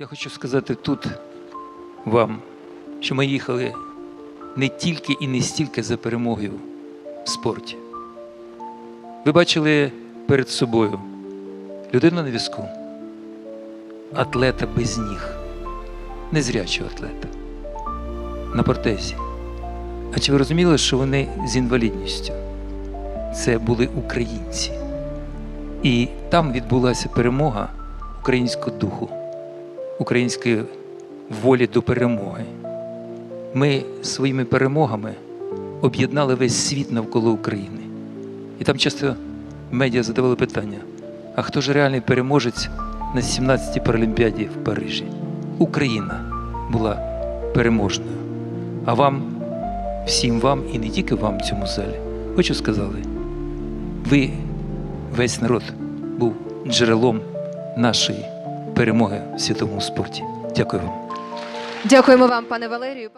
Я хочу сказати тут вам, що ми їхали не тільки і не стільки за перемогою в спорті. Ви бачили перед собою людину на візку, атлета без ніг, незрячого атлета на протезі. А чи ви розуміли, що вони з інвалідністю? Це були українці. І там відбулася перемога українського духу, української волі до перемоги. Ми своїми перемогами об'єднали весь світ навколо України. І там часто медіа задавали питання: а хто ж реальний переможець на 17-й Паралімпіаді в Парижі? Україна була переможною. А вам, всім вам і не тільки вам в цьому залі, хочу сказати, ви, весь народ, був джерелом нашої перемоги в світовому спорті. Дякую вам. Дякуємо вам, пане Валерію.